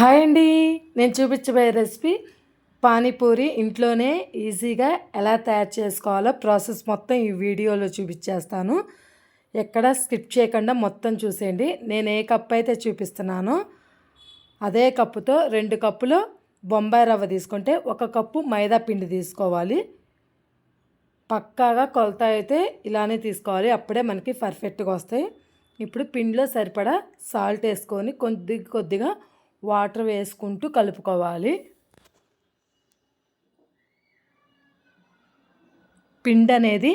Hi అండి. నేను చూపించబోయే రెసిపీ పానీపూరి ఇంట్లోనే ఈజీగా ఎలా తయారు చేసుకోవాలో ప్రాసెస్ మొత్తం ఈ వీడియోలో చూపించేస్తాను. ఎక్కడ స్కిప్ చేయకుండా మొత్తం చూసేయండి. నేను ఏ కప్ అయితే చూపిస్తున్నానో అదే కప్పుతో రెండు కప్పులు బొంబాయి రవ్వ తీసుకుంటే ఒక కప్పు మైదా పిండి తీసుకోవాలి. పక్కాగా కొలత అయితే ఇలానే తీసుకోవాలి. అప్పుడే మనకి పర్ఫెక్ట్గా వస్తాయి. ఇప్పుడు పిండిలో సరిపడా సాల్ట్ వేసుకొని కొద్ది కొద్దిగా వాటర్ వేసుకుంటూ కలుపుకోవాలి. పిండి అనేది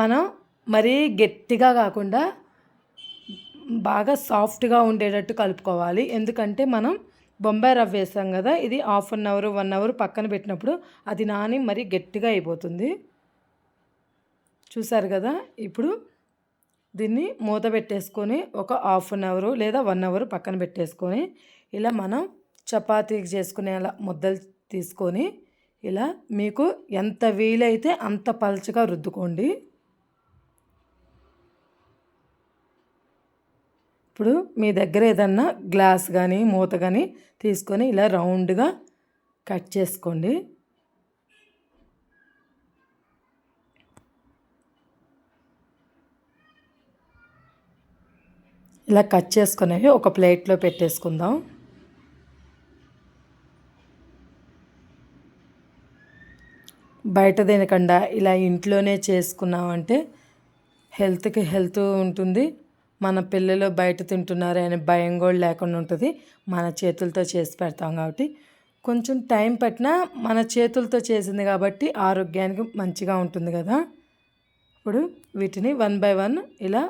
మనం మరీ గట్టిగా కాకుండా బాగా సాఫ్ట్గా ఉండేటట్టు కలుపుకోవాలి. ఎందుకంటే మనం బొంబాయి రవ్వ వేసాం కదా ఇది half an hour one hour పక్కన పెట్టినప్పుడు అది నాని మరీ గట్టిగా అయిపోతుంది. చూసారు కదా ఇప్పుడు దీన్ని మూత పెట్టేసుకొని ఒక హాఫ్ అన్ అవర్ లేదా వన్ అవర్ పక్కన పెట్టేసుకొని ఇలా మనం చపాతీకి చేసుకునే అలా ముద్దలు తీసుకొని ఇలా మీకు ఎంత వీలైతే అంత పలచగా రుద్దుకోండి. ఇప్పుడు మీ దగ్గర ఏదన్నా గ్లాస్ కానీ మూత కానీ తీసుకొని ఇలా రౌండ్గా కట్ చేసుకోండి. ఇలా కట్ చేసుకునేవి ఒక ప్లేట్లో పెట్టేసుకుందాం. బయట తినకుండా ఇలా ఇంట్లోనే చేసుకున్నామంటే హెల్త్కి హెల్త్ ఉంటుంది. మన పిల్లలు బయట తింటున్నారు అనే భయం కూడా లేకుండా ఉంటుంది. మన చేతులతో చేసి పెడతాం కాబట్టి. కొంచెం టైం పట్టినా మన చేతులతో చేసింది కాబట్టి ఆరోగ్యానికి మంచిగా ఉంటుంది కదా. ఇప్పుడు వీటిని వన్ బై వన్ ఇలా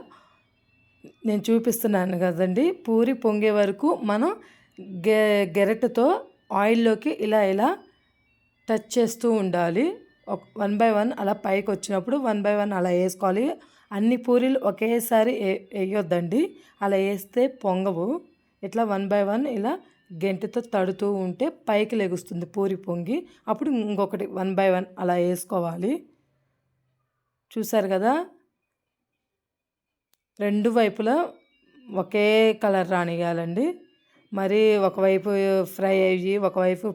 నేను చూపిస్తున్నాను కదండి. పూరి పొంగే వరకు మనం గె గెరటతో ఆయిల్లోకి ఇలా ఇలా టచ్ చేస్తూ ఉండాలి. వన్ బై వన్ అలా పైకి వచ్చినప్పుడు వన్ బై వన్ అలా వేసుకోవాలి. అన్ని పూరీలు ఒకేసారి వేయొద్దండి. అలా వేస్తే పొంగవు. ఇట్లా వన్ బై వన్ ఇలా గెంటితో తడుతూ ఉంటే పైకి లెగుస్తుంది పూరి పొంగి. అప్పుడు ఇంకొకటి వన్ బై వన్ అలా వేసుకోవాలి. చూసారు కదా? రెండు వైపులా ఒకే కలర్ రానియాలండి మరి ఒకవైపు ఫ్రై అయ్యి ఒకవైపు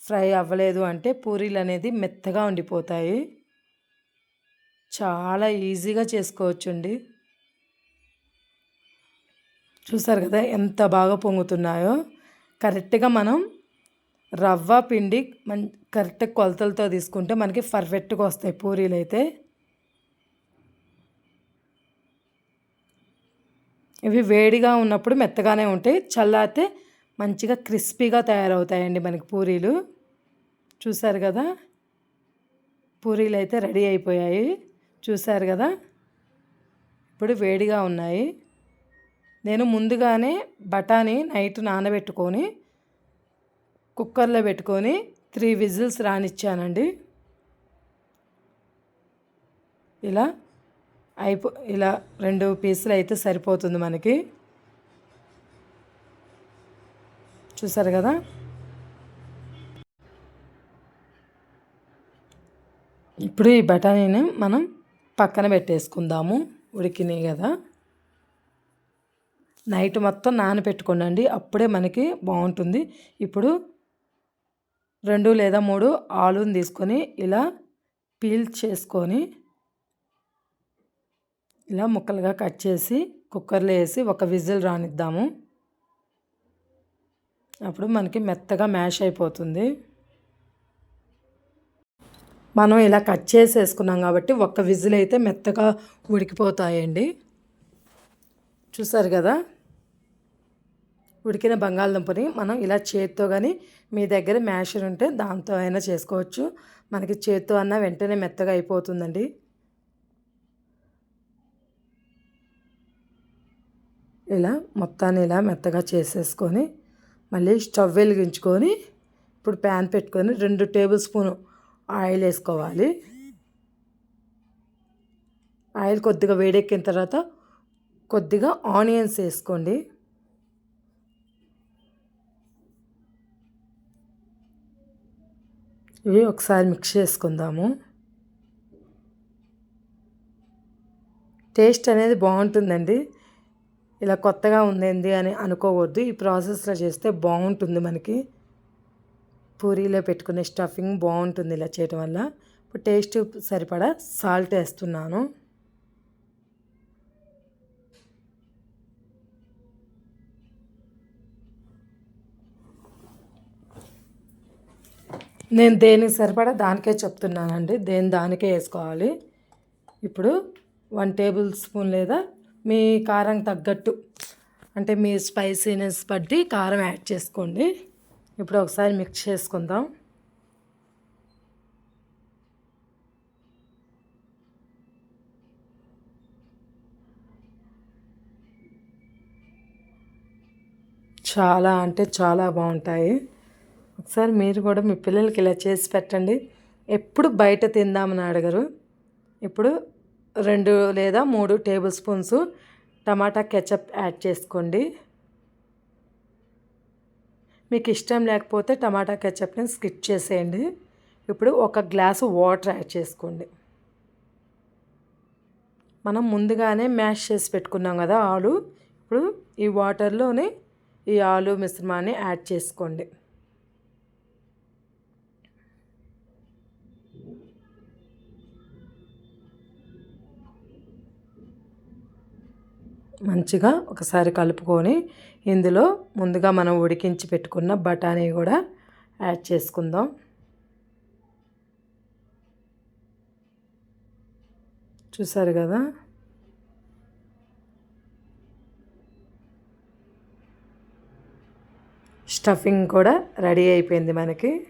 ఫ్రై అవ్వలేదు అంటే పూరీలు అనేది మెత్తగా ఉండిపోతాయి. చాలా ఈజీగా చేసుకోవచ్చండి. చూసారు కదా ఎంత బాగా పొంగుతున్నాయో. కరెక్ట్గా మనం రవ్వ పిండి మన్ కరెక్ట్ కొలతలతో తీసుకుంటే మనకి పర్ఫెక్ట్గా వస్తాయి పూరీలు అయితే ఇవి వేడిగా ఉన్నప్పుడు మెత్తగానే ఉంటాయి. చల్లారితే మంచిగా క్రిస్పీగా తయారవుతాయండి మనకి పూరీలు. చూసారు కదా? పూరీలు అయితే రెడీ అయిపోయాయి. చూసారు కదా? ఇప్పుడు వేడిగా ఉన్నాయి. నేను ముందుగానే బఠానీ నైట్ నానబెట్టుకొని కుక్కర్లో పెట్టుకొని త్రీ విజిల్స్ రానిచ్చానండి. ఇలా అయిపో ఇలా రెండు పీసులు అయితే సరిపోతుంది మనకి. చూసారు కదా? ఇప్పుడు ఈ బఠానీని మనం పక్కన పెట్టేసుకుందాము. ఉడికినాయి కదా? నైట్ మొత్తం నానబెట్టుకోండి అప్పుడే మనకి బాగుంటుంది. ఇప్పుడు రెండు లేదా మూడు ఆలుని తీసుకొని ఇలా పీల్ చేసుకొని ఇలా ముక్కలుగా కట్ చేసి కుక్కర్లో వేసి ఒక విజిల్ రానిద్దాము. అప్పుడు మనకి మెత్తగా మ్యాష్ అయిపోతుంది. మనం ఇలా కట్ చేసేసుకున్నాం కాబట్టి ఒక్క విజిల్ అయితే మెత్తగా ఉడికిపోతాయండి. చూసారు కదా? ఉడికిన బంగాళదుంపని మనం ఇలా చేత్తో కానీ మీ దగ్గర మ్యాషర్ ఉంటే దాంతో అయినా చేసుకోవచ్చు. మనకి చేత్తో అన్న వెంటనే మెత్తగా అయిపోతుందండి. ఇలా మొత్తాన్ని ఇలా మెత్తగా చేసేసుకొని మళ్ళీ స్టవ్ వెలిగించుకొని ఇప్పుడు ప్యాన్ పెట్టుకొని రెండు టేబుల్ స్పూన్ ఆయిల్ వేసుకోవాలి. ఆయిల్ కొద్దిగా వేడెక్కిన తర్వాత కొద్దిగా ఆనియన్స్ వేసుకోండి. ఇవి ఒకసారి మిక్స్ చేసుకుందాము. టేస్ట్ అనేది బాగుంటుందండి. ఇలా కొత్తగా ఉందేంది అని అనుకోవద్దు. ఈ ప్రాసెస్లో చేస్తే బాగుంటుంది మనకి. పూరీలో పెట్టుకునే స్టఫింగ్ బాగుంటుంది ఇలా చేయటం వల్ల. ఇప్పుడు టేస్ట్ సరిపడా సాల్ట్ వేస్తున్నాను. నేను దేనికి సరిపడా దానికే చెప్తున్నానండి. దేని దానికే వేసుకోవాలి. ఇప్పుడు వన్ టేబుల్ స్పూన్ లేదా మీ కారం తగ్గట్టు అంటే మీ స్పైసీనెస్ బట్టి కారం యాడ్ చేసుకోండి. ఇప్పుడు ఒకసారి మిక్స్ చేసుకుందాం. చాలా అంటే చాలా బాగుంటాయి. ఒకసారి మీరు కూడా మీ పిల్లలకి ఇలా చేసి పెట్టండి. ఎప్పుడు బయట తిందామని అడగరు. ఇప్పుడు రెండు లేదా మూడు tablespoons tomato ketchup add చేసుకోండి. మీకు ఇష్టం లేకపోతే టమాటా కెచప్ని స్కిప్ చేసేయండి. ఇప్పుడు ఒక గ్లాసు వాటర్ యాడ్ చేసుకోండి. మనం ముందుగానే మ్యాష్ చేసి పెట్టుకున్నాం కదా ఆలు. ఇప్పుడు ఈ వాటర్లోనే ఈ ఆలు మిశ్రమాన్ని యాడ్ చేసుకోండి. మంచిగా ఒకసారి కలుపుకొని ఇందులో ముందుగా మనం ఉడికించి పెట్టుకున్న బఠానీ కూడా యాడ్ చేసుకుందాం. చూసారు కదా? స్టఫింగ్ కూడా రెడీ అయిపోయింది మనకి.